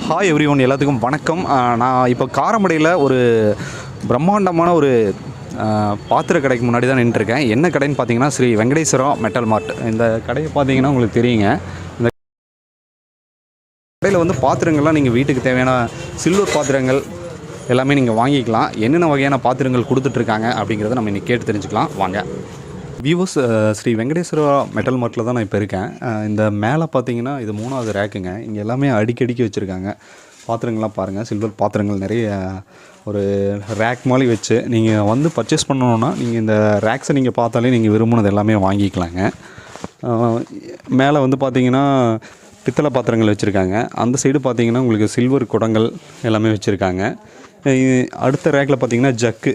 Hi every one எல்லாத்துக்கும் வணக்கம். நான் இப்போ காரமடையில் ஒரு பிரம்மாண்டமான ஒரு பாத்திர கடைக்கு முன்னாடி தான் நின்றுருக்கேன். என்ன கடைன்னு பார்த்தீங்கன்னா ஸ்ரீ வெங்கடேஸ்வரம் மெட்டல் மார்ட் இந்த கடையை பார்த்தீங்கன்னா உங்களுக்கு தெரியுங்க. இந்த கடையில் வந்து பாத்திரங்கள்லாம் நீங்கள் வீட்டுக்கு தேவையான சில்வர் பாத்திரங்கள் எல்லாமே நீங்கள் வாங்கிக்கலாம். என்னென்ன வகையான பாத்திரங்கள் கொடுத்துட்ருக்காங்க அப்படிங்கிறத நம்ம இன்றைக்கி கேட்டு தெரிஞ்சுக்கலாம். வாங்க. விவோஸ் uh, ஸ்ரீ வெங்கடேஸ்வரா மெட்டல் மார்ட்டில் தான் நான் இப்போ இருக்கேன். இந்த மேலே பார்த்தீங்கன்னா இது மூணாவது ரேக்குங்க இங்கே எல்லாமே அடிக்கடிக்கு வச்சுருக்காங்க. பாத்திரங்கள்லாம் பாருங்கள் சில்வர் பாத்திரங்கள் நிறைய ஒரு ரேக் மாதிரி வச்சு நீங்கள் வந்து பர்ச்சேஸ் பண்ணணுன்னா நீங்கள் இந்த ரேக்ஸை நீங்கள் பார்த்தாலே நீங்கள் விரும்பினது எல்லாமே வாங்கிக்கலாங்க. மேலே வந்து பார்த்தீங்கன்னா பித்தளை பாத்திரங்கள் வச்சுருக்காங்க. அந்த சைடு பார்த்தீங்கன்னா உங்களுக்கு சில்வர் குடங்கள் எல்லாமே வச்சுருக்காங்க. அடுத்த ரேக்கில் பார்த்தீங்கன்னா ஜக்கு.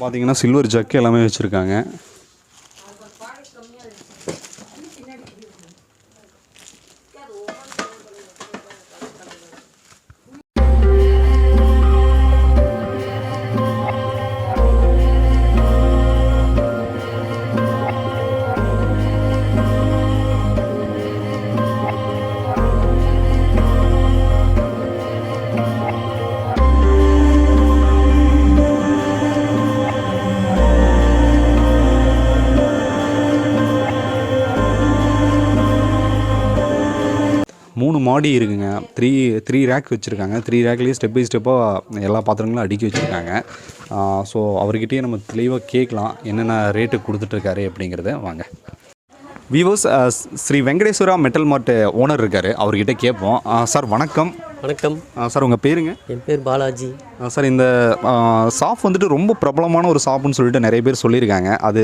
பார்த்தீங்கன்னா சில்வர் ஜக்கு எல்லாமே வச்சுருக்காங்க. மூணு மாடி இருக்குங்க. த்ரீ த்ரீ ரேக் வச்சுருக்காங்க. த்ரீ ரேக்லேயே ஸ்டெப் பை ஸ்டெப்பாக எல்லா பாத்திரங்களும் அடுக்கி வச்சுருக்காங்க. ஸோ அவர்கிட்டயே நம்ம தெளிவாக கேட்கலாம். என்னென்ன ரேட்டு கொடுத்துட்ருக்காரு அப்படிங்கிறத வாங்க. விவோஸ் Shri Venkateswara metal mart owner இருக்கார். அவர்கிட்ட கேட்போம். சார் வணக்கம். வணக்கம். சார் உங்கள் பேருங்க? என் பேர் பாலாஜி. சார் இந்த ஷாப் வந்துட்டு ரொம்ப பிரபலமான ஒரு ஷாப்புன்னு சொல்லிட்டு நிறைய பேர் சொல்லியிருக்காங்க. அது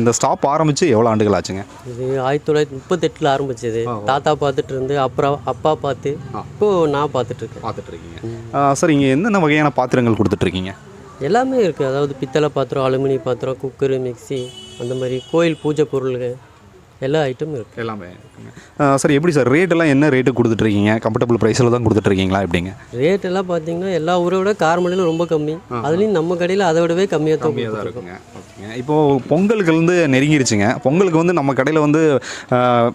இந்த ஸ்டாப் ஆரம்பித்து எவ்வளோ ஆண்டுகள் ஆச்சுங்க? இது ஆயிரத்தி தொள்ளாயிரத்தி முப்பத்தெட்டில் ஆரம்பிச்சது. தாத்தா பார்த்துட்டு இருந்து அப்புறம் அப்பா பார்த்து இப்போ நான் பார்த்துட்டு இருக்கேன் பார்த்துட்டு இருக்கீங்க சார் இங்கே என்னென்ன வகையான பாத்திரங்கள் கொடுத்துட்ருக்கீங்க எல்லாமே இருக்குது அதாவது பித்தளை பாத்திரம் அலுமினிய பாத்திரம் குக்கரு மிக்ஸி அந்த மாதிரி கோயில் பூஜை பொருள்கள் எல்லா ஐட்டமும் இருக்குது எல்லாமே சார் எப்படி சார்? ரேட் எல்லாம் என்ன ரேட்டு கொடுத்துட்ருக்கீங்க? கம்ஃபர்டபுள் ப்ரைஸில் தான் கொடுத்துட்ருக்கீங்களா எப்படிங்க? ரேட் எல்லாம் பார்த்தீங்கன்னா எல்லா ஊரை விட காரமடையில் ரொம்ப கம்மி. அதுலேயும் நம்ம கடையில் அதை விடவே கம்மியாக தான் கம்மியாக தான் இருக்குங்க. ஓகேங்க. இப்போது பொங்கலுக்கு வந்து நெருங்கிருச்சுங்க. பொங்கலுக்கு வந்து நம்ம கடையில் வந்து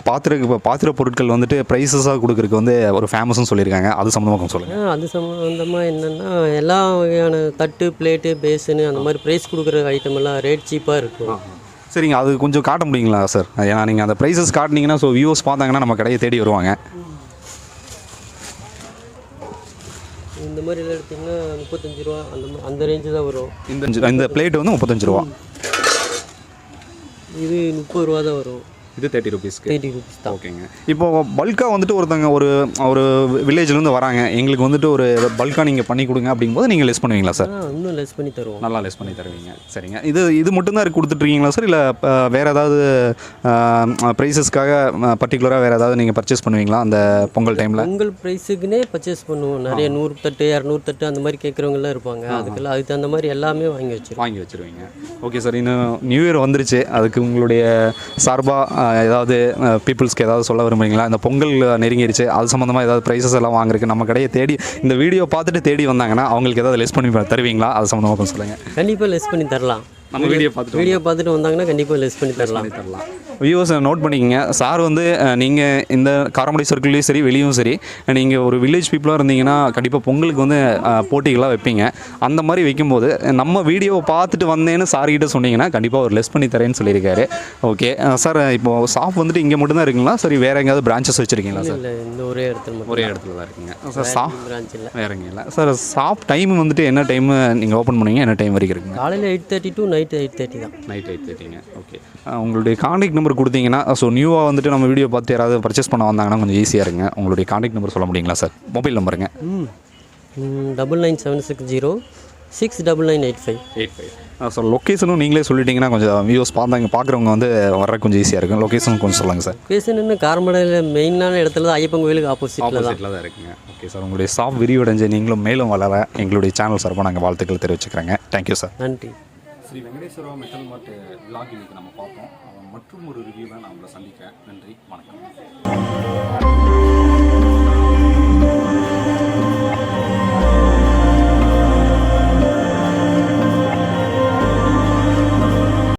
பாத்திர இப்போ பாத்திர பொருட்கள் வந்துட்டு ப்ரைஸஸாக கொடுக்குறதுக்கு வந்து ஒரு ஃபேமஸ்னு சொல்லியிருக்காங்க. அது சம்மந்தமாக கொஞ்சம் சொல்லுங்கள் அது சம்மந்தமாக என்னென்னா எல்லா வகையான தட்டு பிளேட்டு பேஸனு அந்த மாதிரி ப்ரைஸ் கொடுக்குற ஐட்டம் எல்லாம் ரேட் சீப்பாக இருக்கும் சரிங்க. அது கொஞ்சம் காட்ட முடியுங்களா சார் ஏன்னா நீங்கள் அந்த ப்ரைஸஸ் காட்டினீங்கன்னா ஸோ வியூஸ் பார்த்தாங்கன்னா நம்ம கடையை தேடி வருவாங்க. இந்த மாதிரி எல்லாம் எடுத்திங்கன்னா முப்பத்தஞ்சு ரூபா அந்த அந்த ரேஞ்சு தான் வரும். இந்த இந்த பிளேட் வந்து முப்பத்தஞ்சு ரூபா. இது முப்பது ரூபா தான் வரும். இது தேர்ட்டி ருபீஸ்க்கு எயிட்டி ருபீஸ் தான். ஓகேங்க இப்போ பல்காக வந்துட்டு ஒருத்தங்க ஒரு ஒரு வில்லேஜ்லேருந்து வராங்க. எங்களுக்கு வந்துட்டு ஒரு பல்காக நீங்கள் பண்ணி கொடுங்க அப்படிங்கும்போது நீங்கள் லெஸ் பண்ணுவீங்களா சார் இன்னும் லெஸ் பண்ணி தருவோம். நல்லா லெஸ் பண்ணி தருவீங்க. சரிங்க. இது இது மட்டும்தான் கொடுத்துட்ருக்கீங்களா சார் இல்லை வேறு ஏதாவது ப்ரைஸஸ்க்காக பர்டிகுலராக வேறு ஏதாவது நீங்கள் பர்ச்சேஸ் பண்ணுவீங்களா அந்த பொங்கல் டைமில் பொங்கல் ப்ரைஸுக்குன்னே பர்ச்சேஸ் பண்ணுவோம். நிறைய நூறு தட்டு இரநூறு தட்டு அந்த மாதிரி கேட்குறவங்கலாம் இருப்பாங்க. அதுக்கெல்லாம் அதுக்கு தகுந்த மாதிரி எல்லாமே வாங்கி வச்சிருக்கோம் வாங்கி வச்சுருவீங்க. ஓகே சார் இன்னும் நியூ இயர் வந்துருச்சு. அதுக்கு உங்களுடைய சார்பாக ஏதாவது பீப்புள்ஸ்க்கு ஏதாவது சொல்ல விரும்புறீங்களா? இந்த பொங்கல் நெருங்கிடுச்சு அது சம்மந்தமாக ஏதாவது ப்ரைஸஸ் எல்லாம் வாங்குறதுக்கு நம்ம கடையை தேடி இந்த வீடியோ பார்த்துட்டு தேடி வந்தாங்கன்னா அவங்களுக்கு ஏதாவது லெஸ் பண்ணி தருவீங்களா? அது சம்மந்தமாக சொல்லுங்கள் கண்டிப்பாக லெஸ் பண்ணி தரலாம். நம்ம வீடியோ பார்த்துட்டு வீடியோ பார்த்துட்டு வந்தாங்கன்னா கண்டிப்பாக லெஸ் பண்ணி தரலாம். தரலாம். வியூவர்ஸ் நோட் பண்ணிக்கங்க. சார் வந்து நீங்கள் இந்த காரமடை சர்க்கிள்லேயும் சரி வெளியும் சரி நீங்கள் ஒரு வில்லேஜ் பீப்புளாக இருந்தீங்கன்னா கண்டிப்பாக பொங்கலுக்கு வந்து போட்டிகளாக வைப்பீங்க. அந்த மாதிரி வைக்கும்போது நம்ம வீடியோவை பார்த்துட்டு வந்தேன்னு சார் கிட்ட சொன்னீங்கன்னா கண்டிப்பாக ஒரு லெஸ் பண்ணி தரேன்னு சொல்லியிருக்காரு. ஓகே சார் இப்போ ஷாப் வந்துட்டு இங்கே மட்டும்தான் இருக்குங்களா? சரி வேறு எங்கேயாவது பிரான்ச்சஸ் வச்சுருக்கீங்களா சார் இல்லை இந்த ஒரே இடத்துல ஒரே இடத்துல தான் இருக்குங்க. சார் ஷாப் பிரான்ச் இல்லை. வேற எங்கேயும் இல்லை. சார் ஷாப் டைம் வந்துட்டு என்ன டைம் நீங்கள் ஓப்பன் பண்ணுவீங்க? என்ன டைம் வரைக்கும் இருக்குங்க? காலையில் eight thirty to night eight thirty தான். நைட் எயிட் தேர்ட்டிங்க. ஓகே. உங்களுடைய காண்டாக்ட் நம்பர் கொடுத்தீங்கன்னா ஸோ நியூவாக வந்துட்டு நம்ம வீடியோ பார்த்து யாராவது பர்ச்சேஸ் பண்ண வந்தாங்கன்னா கொஞ்சம் ஈஸியாக இருங்க. உங்களுடைய காண்டாக்ட் நம்பர் சொல்ல முடியுங்களா sir mobile நம்பருங்க double nine seven six zero six double nine eight five eight five so லொக்கேஷனும் நீங்களே சொல்லிட்டீங்கன்னா கொஞ்சம் வியூஸ் பார்த்தாங்க பார்க்குறவங்க வந்து வர கொஞ்சம் ஈஸியாக இருக்கும். லொக்கேஷன் கொஞ்சம் சொல்லுங்கள் சார் லொக்கேஷன் காரமடையில் மெயினான இடத்துல தான் ஐயப்பன் கோயிலுக்கு ஆப்போசிட்டில் தான். தான் இருக்குங்க. ஓகே சார் உங்களுடைய ஷாப் விரிவடைஞ்சு நீங்களும் மேலும் வளர எங்களுடைய சேனல் சார்பாக நாங்கள் வாழ்த்துக்கள் தெரிவிச்சுக்கிறேங்க. தேங்க்யூ சார் நன்றி. Shri Venkateswara metal mart vlog இன்னைக்கு நம்ம பார்ப்போம். மற்றும் ஒரு ரிவியூவை நான் உங்களை சந்திக்கிறேன். நன்றி. வணக்கம்.